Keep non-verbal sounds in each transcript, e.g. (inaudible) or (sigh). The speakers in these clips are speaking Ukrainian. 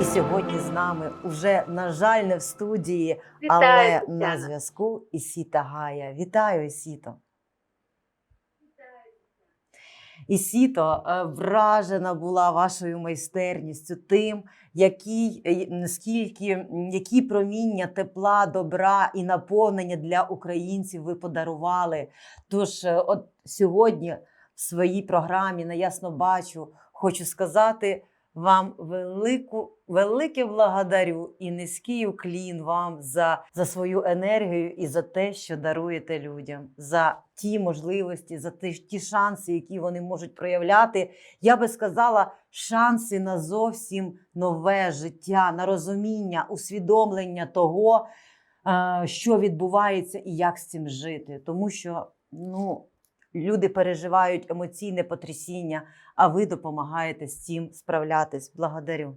І сьогодні з нами уже, на жаль, не в студії, Вітаю, але Тетяна. на зв'язку Ісіта Гая. Вітаю, Ісіто. Ісіто е, вражена була вашою майстерністю, тим, який, е, наскільки, які проміння тепла, добра і наповнення для українців ви подарували. Тож, е, от сьогодні в своїй програмі на ясно бачу, хочу сказати вам велику, велике благодарю і низький уклін вам за, за свою енергію і за те, що даруєте людям, за ті можливості, за ті, ті шанси, які вони можуть проявляти. Я би сказала, шанси на зовсім нове життя, на розуміння, усвідомлення того, е, що відбувається і як з цим жити. Тому що ну, люди переживають емоційне потрясіння, а ви допомагаєте з цим справлятись. Благодарю.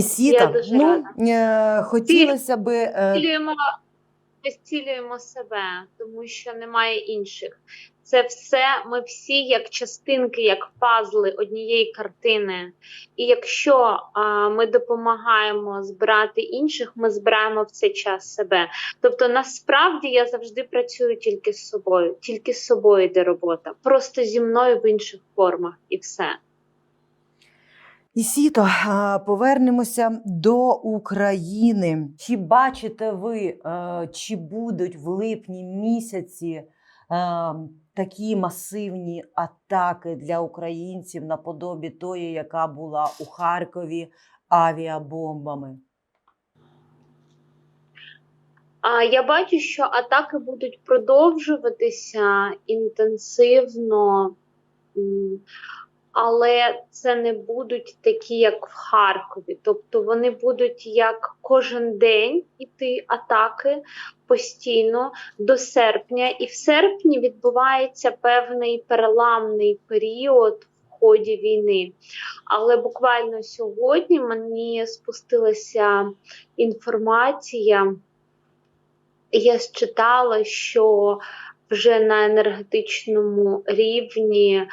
Сіта, Я дуже ну, е, хотілося би. Е, Ми зцілюємо себе, тому що немає інших. Це все ми всі як частинки, як пазли однієї картини. І якщо а, ми допомагаємо збирати інших, ми збираємо в цей час себе. Тобто, насправді я завжди працюю тільки з собою, тільки з собою йде робота, просто зі мною в інших формах, і все. Ісіто, а, повернемося до України. Чи бачите ви, е, чи будуть в липні місяці е, такі масивні атаки для українців наподобі тої, яка була у Харкові авіабомбами? Я бачу, що атаки будуть продовжуватися інтенсивно, але це не будуть такі, як в Харкові. Тобто вони будуть як кожен день іти атаки постійно до серпня. І в серпні відбувається певний переламний період в ході війни. Але буквально сьогодні мені спустилася інформація. Я читала, що вже на енергетичному рівні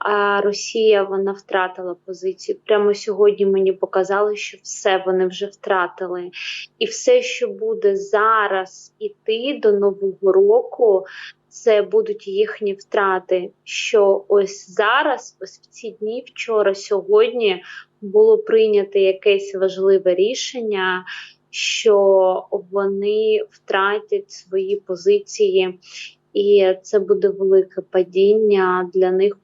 а, Росія вона втратила позицію. Прямо сьогодні мені показали, що все вони вже втратили. І все, що буде зараз іти до Нового року, це будуть їхні втрати. Що ось зараз, ось в ці дні, вчора, сьогодні було прийнято якесь важливе рішення що вони втратять свої позиції, і це буде велике падіння для них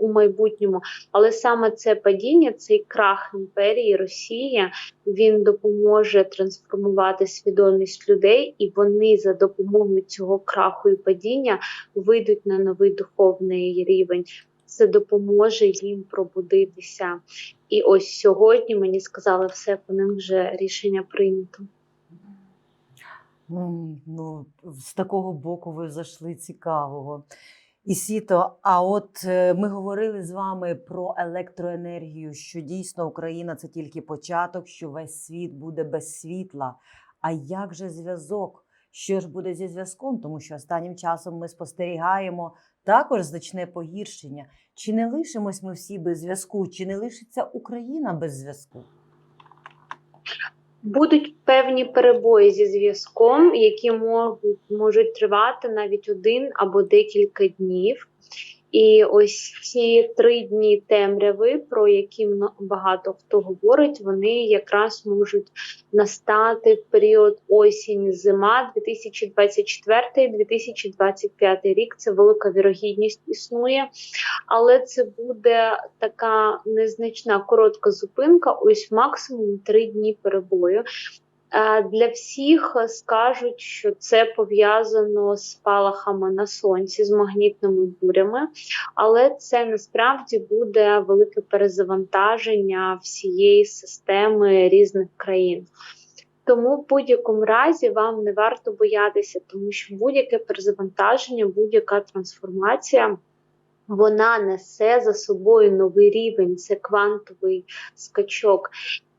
у майбутньому. Але саме це падіння, цей крах імперії Росії, він допоможе трансформувати свідомість людей, і вони за допомогою цього краху і падіння вийдуть на новий духовний рівень. Це допоможе їм пробудитися. І ось сьогодні мені сказали, все по ним вже рішення прийнято. Ну, з такого боку ви зайшли цікавого. Ісіто, а от е, ми говорили з вами про електроенергію, що дійсно Україна це тільки початок, що весь світ буде без світла. А як же зв'язок? Що ж буде зі зв'язком? Тому що останнім часом ми спостерігаємо також значне погіршення. Чи не лишимось ми всі без зв'язку? Чи не лишиться Україна без зв'язку? Будуть певні перебої зі зв'язком, які можуть, можуть тривати навіть один або декілька днів. І ось ці три дні темряви, про які багато хто говорить, вони якраз можуть настати в період осінь-зима 2024-2025 рік. Це велика вірогідність існує, але це буде така незначна коротка зупинка, ось максимум три дні перебою. Для всіх е, скажуть, що це пов'язано з спалахами на сонці, з магнітними бурями, але це насправді буде велике перезавантаження всієї системи різних країн. Тому в будь-якому разі вам не варто боятися, тому що будь-яке перезавантаження, будь-яка трансформація. Вона несе за собою новий рівень, це квантовий скачок.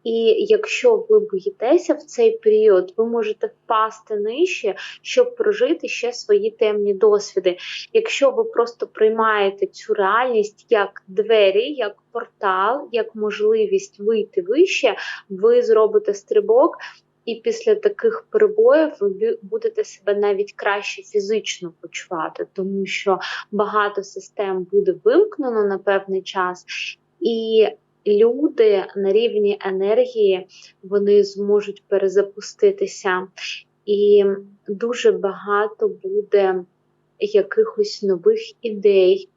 І якщо ви боїтеся в цей період, ви можете впасти нижче, щоб прожити ще свої темні досвіди. Якщо ви просто приймаєте цю реальність як двері, як портал, як можливість вийти вище, ви зробите стрибок. І після таких перебоїв ви будете себе навіть краще фізично почувати, тому що багато систем буде вимкнено на певний час, і люди на рівні енергії вони зможуть перезапуститися, і дуже багато буде якихось нових ідей.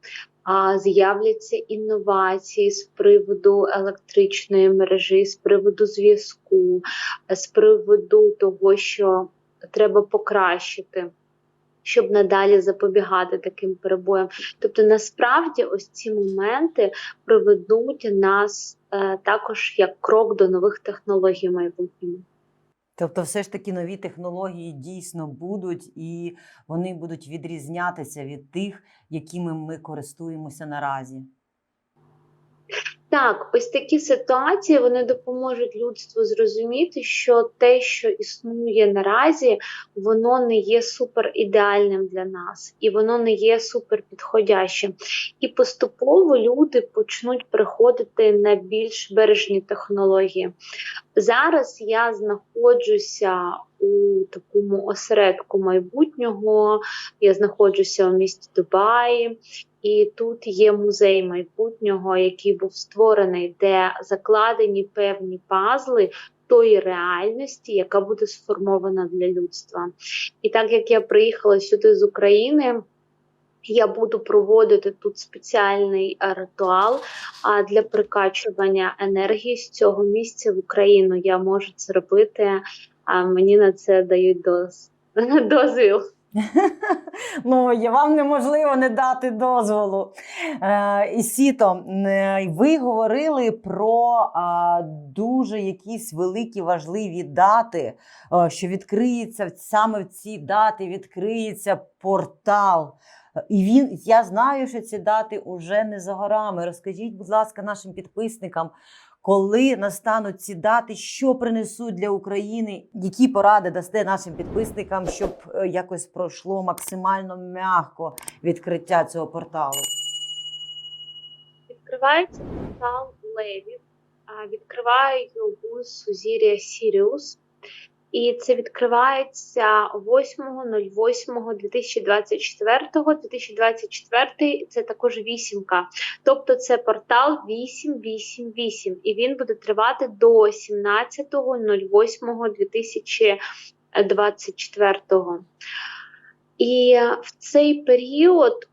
А з'являться інновації з приводу електричної мережі, з приводу зв'язку, з приводу того, що треба покращити, щоб надалі запобігати таким перебоям. Тобто, насправді, ось ці моменти приведуть нас е, також як крок до нових технологій майбутнього. Тобто, все ж таки нові технології дійсно будуть, і вони будуть відрізнятися від тих, якими ми користуємося наразі. Так, ось такі ситуації вони допоможуть людству зрозуміти, що те, що існує наразі, воно не є супер ідеальним для нас, і воно не є супер підходящим. І поступово люди почнуть приходити на більш бережні технології. Зараз я знаходжуся у такому осередку майбутнього. Я знаходжуся у місті Дубаї, і тут є музей майбутнього, який був створений, де закладені певні пазли тої реальності, яка буде сформована для людства. І так як я приїхала сюди з України. Я буду проводити тут спеціальний е, ритуал для прикачування енергії з цього місця в Україну. Я можу це робити, а мені на це дають доз... (laughs) дозвіл. Ну, вам неможливо не дати дозволу. Е, і Сіто, е, ви говорили про дуже якісь великі важливі дати, е, що відкриється саме в ці дати відкриється портал. І він, я знаю, що ці дати уже не за горами. Розкажіть, будь ласка, нашим підписникам, коли настануть ці дати, що принесуть для України, які поради дасте нашим підписникам, щоб е, якось пройшло максимально м'яко відкриття цього порталу? Відкривається портал Левів, а відкриває його сузір'я Сіріус. І це відкривається 8.08.2024. 2024 це також вісімка. Тобто це портал 888. І він буде тривати до 17.08.2024. І в цей період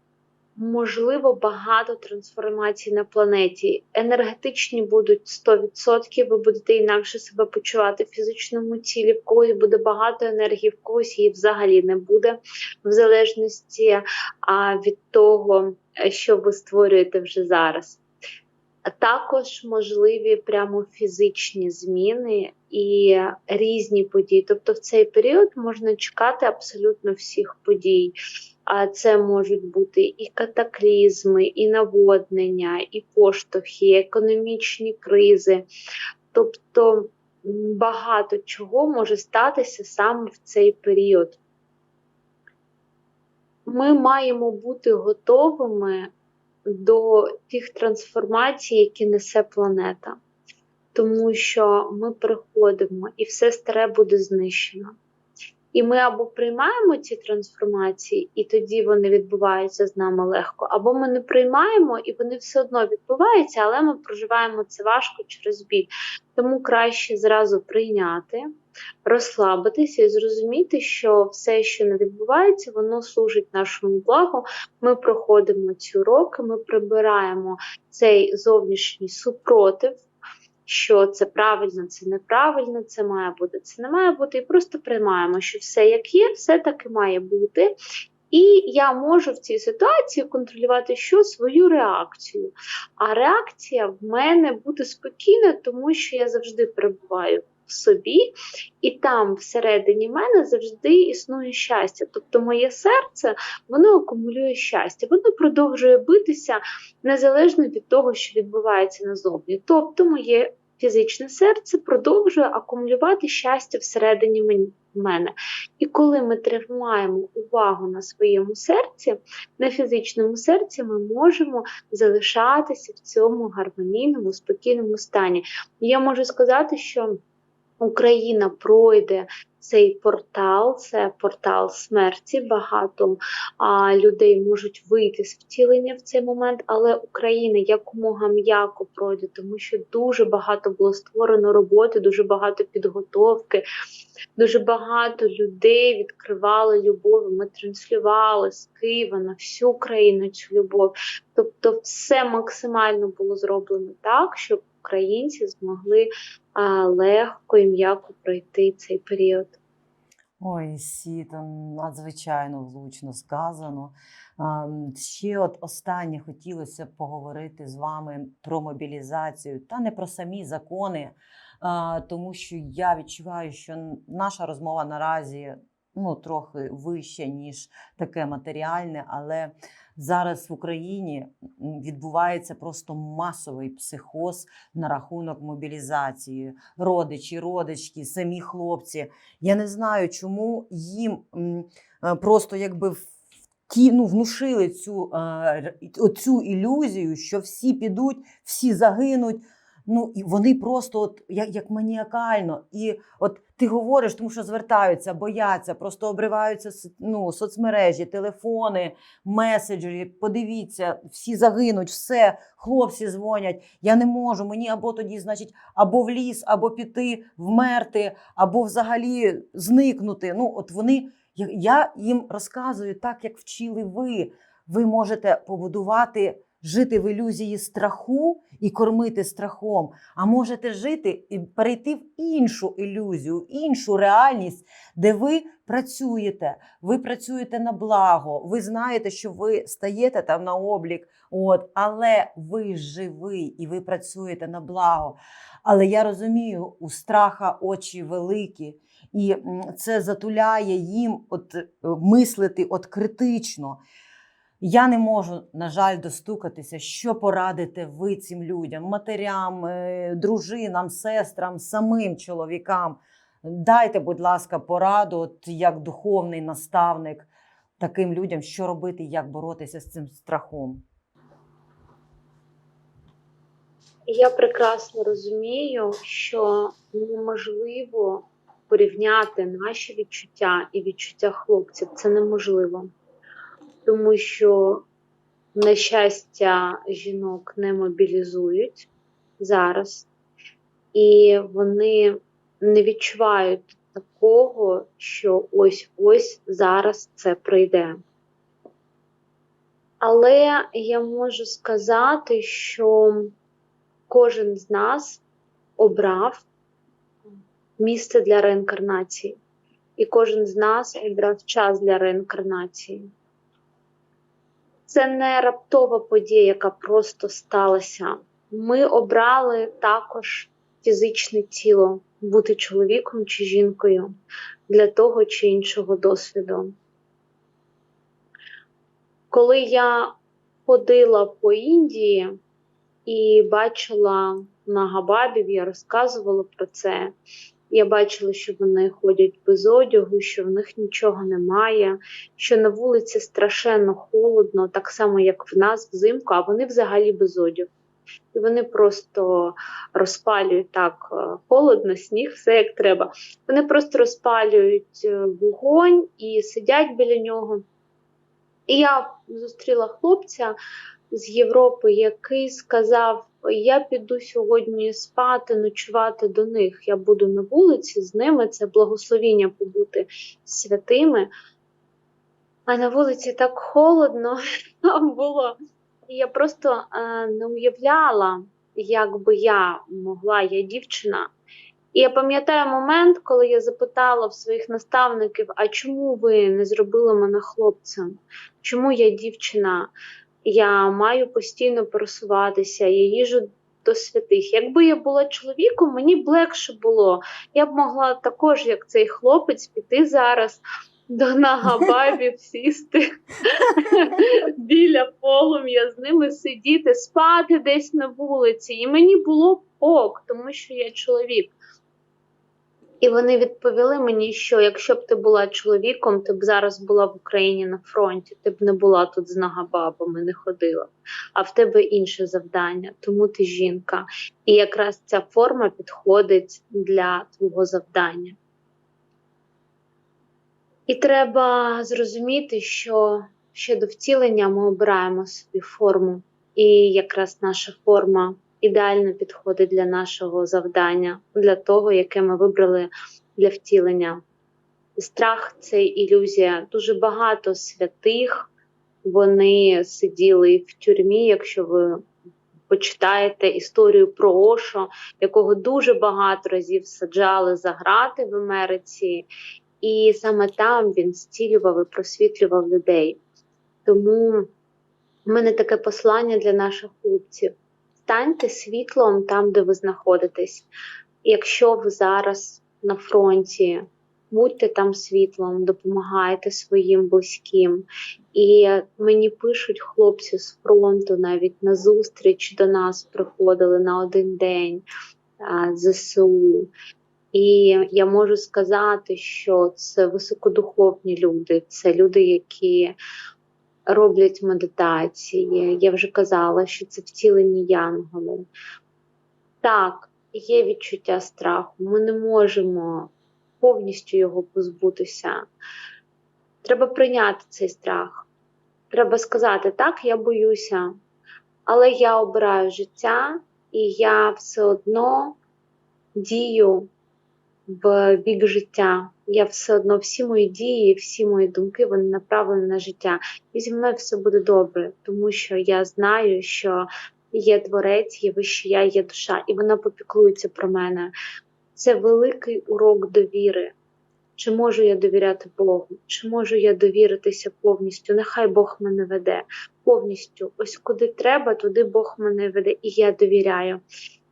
можливо багато трансформацій на планеті. Енергетичні будуть 100%, ви будете інакше себе почувати в фізичному тілі, в когось буде багато енергії, в когось її взагалі не буде, в залежності від того, е, що ви створюєте вже зараз. Також можливі прямо фізичні зміни і різні події. Тобто в цей період можна чекати абсолютно всіх подій. А це можуть бути і катаклізми, і наводнення, і поштовхи, і економічні кризи. Тобто багато чого може статися саме в цей період. Ми маємо бути готовими до тих трансформацій, які несе планета. Тому що ми приходимо і все старе буде знищено. І ми або приймаємо ці трансформації, і тоді вони відбуваються з нами легко, або ми не приймаємо, і вони все одно відбуваються, але ми проживаємо це важко через біль. Тому краще зразу прийняти, розслабитися і зрозуміти, що все, що не відбувається, воно служить нашому благу. Ми проходимо ці уроки, ми прибираємо цей зовнішній супротив що це правильно, це неправильно, це має бути, це не має бути, і просто приймаємо, що все як є, все так і має бути. І я можу в цій ситуації контролювати що свою реакцію. А реакція в мене буде спокійна, тому що я завжди перебуваю в собі, і там всередині мене завжди існує щастя. Тобто моє серце воно акумулює щастя, воно продовжує битися незалежно від того, що відбувається назовні. Тобто, моє фізичне серце продовжує акумулювати щастя всередині мен- мене. І коли ми тримаємо увагу на своєму серці, на фізичному серці, ми можемо залишатися в цьому гармонійному, спокійному стані. Я можу сказати, що Україна пройде цей портал, це портал смерті. Багато а, людей можуть вийти з втілення в цей момент, але Україна якомога м'яко пройде, тому що дуже багато було створено роботи, дуже багато підготовки, дуже багато людей відкривали любов. Ми транслювали з Києва на всю країну цю любов. Тобто, все максимально було зроблено так, щоб українці змогли легко і м'яко пройти цей період. Ой, Сіта, надзвичайно влучно сказано. Ще от останнє хотілося поговорити з вами про мобілізацію, та не про самі закони, тому що я відчуваю, що наша розмова наразі ну, трохи вища, ніж таке матеріальне, але зараз в Україні відбувається просто масовий психоз на рахунок мобілізації. Родичі, родички, самі хлопці. Я не знаю, чому їм е, просто якби ті, ну, внушили цю, е, оцю ілюзію, що всі підуть, всі загинуть. Ну, і вони просто от, як, як маніакально. І от ти говориш, тому що звертаються, бояться, просто обриваються ну, соцмережі, телефони, меседжері. Подивіться, всі загинуть, все, хлопці дзвонять. Я не можу. Мені або тоді, значить, або в ліс, або піти, вмерти, або взагалі зникнути. Ну, от вони, я- їм розказую так, як вчили ви. Ви можете побудувати, жити в ілюзії страху і кормити страхом, а можете жити і перейти в іншу ілюзію, в іншу реальність, де ви працюєте, ви працюєте на благо, ви знаєте, що ви стаєте там на облік, от, але ви живий і ви працюєте на благо. Але я розумію, у страха очі великі, і це затуляє їм от, е, мислити от критично. Я не можу, на жаль, достукатися, що порадите ви цим людям, матерям, е, дружинам, сестрам, самим чоловікам. Дайте, будь ласка, пораду, от як духовний наставник таким людям, що робити, як боротися з цим страхом. Я прекрасно розумію, що неможливо порівняти наші відчуття і відчуття хлопців. Це неможливо. Тому що, на щастя, жінок не мобілізують зараз, і вони не відчувають такого, що ось ось зараз це прийде. Але я можу сказати, що кожен з нас обрав місце для реінкарнації, і кожен з нас обрав час для реінкарнації. Це не раптова подія, яка просто сталася. Ми обрали також фізичне тіло, бути чоловіком чи жінкою для того чи іншого досвіду. Коли я ходила по Індії і бачила нагабабів, я розказувала про це. Я бачила, що вони ходять без одягу, що в них нічого немає, що на вулиці страшенно холодно, так само, як в нас взимку, а вони взагалі без одягу. І вони просто розпалюють так е, холодно, сніг, все як треба. Вони просто розпалюють е, вогонь і сидять біля нього. І я зустріла хлопця з Європи, який сказав: Я піду сьогодні спати, ночувати до них. Я буду на вулиці з ними. Це благословіння побути святими. А на вулиці так холодно (laughs) було. Я просто е, не уявляла, як би я могла, я дівчина. І я пам'ятаю момент, коли я запитала в своїх наставників: а чому ви не зробили мене хлопцем? Чому я дівчина? Я маю постійно просуватися, я їжу до святих. Якби я була чоловіком, мені б легше було. Я б могла також, як цей хлопець, піти зараз до нагабабів, (laughs) сісти (laughs) біля полум'я з ними сидіти, спати десь на вулиці. І мені було ок, тому що я чоловік. І вони відповіли мені, що якщо б ти була чоловіком, ти б зараз була в Україні на фронті, ти б не була тут з нагабабами, не ходила. А в тебе інше завдання, тому ти жінка. І якраз ця форма підходить для твого завдання. І треба зрозуміти, що ще до втілення ми обираємо собі форму, і якраз наша форма ідеально підходить для нашого завдання, для того, яке ми вибрали для втілення. Страх це ілюзія. Дуже багато святих вони сиділи в тюрмі, якщо ви почитаєте історію про Ошо, якого дуже багато разів саджали за грати в Америці, і саме там він зцілював і просвітлював людей. Тому в мене таке послання для наших хлопців: станьте світлом там, де ви знаходитесь. Якщо ви зараз на фронті, будьте там світлом, допомагайте своїм близьким. І мені пишуть хлопці з фронту, навіть на зустріч до нас приходили на один день ЗСУ. І я можу сказати, що це високодуховні люди, це люди, які роблять медитації. Я вже казала, що це втілені янголи. Так, є відчуття страху. Ми не можемо повністю його позбутися. Треба прийняти цей страх. Треба сказати, так, я боюся, але я обираю життя, і я все одно дію в бік життя. Я все одно всі мої дії, всі мої думки вони направлені на життя. І зі мною все буде добре, тому що я знаю, що є творець, є вище я, є душа, і вона попіклується про мене. Це великий урок довіри. Чи можу я довіряти Богу? Чи можу я довіритися повністю? Нехай Бог мене веде повністю. Ось куди треба, туди Бог мене веде, і я довіряю.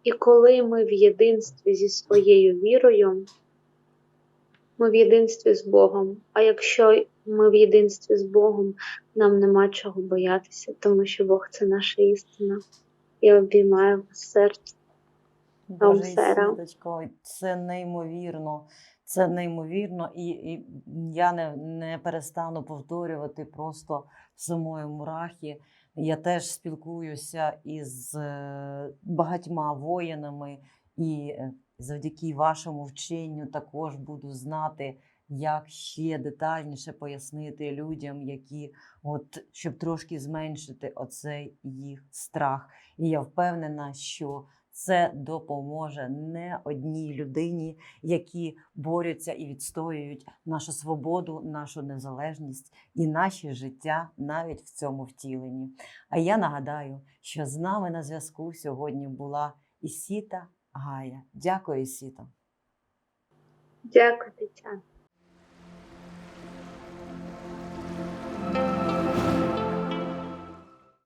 І коли ми в єдинстві зі своєю вірою, ми в єдинстві з Богом. А якщо ми в єдинстві з Богом, нам нема чого боятися, тому що Бог це наша істина. Я обіймаю вас серце. Боже, Світочко, це неймовірно. Це неймовірно, і, і я не, не перестану повторювати просто самої рахі. Я теж спілкуюся із е, багатьма воїнами, і е, завдяки вашому вченню також буду знати, як ще детальніше пояснити людям, які, от, щоб трошки зменшити оцей їх страх. І я впевнена, що це допоможе не одній людині, які борються і відстоюють нашу свободу, нашу незалежність і наші життя навіть в цьому втіленні. А я нагадаю, що з нами на зв'язку сьогодні була Ісіта Гая. Дякую, Сіто. Дякую, Тетяна.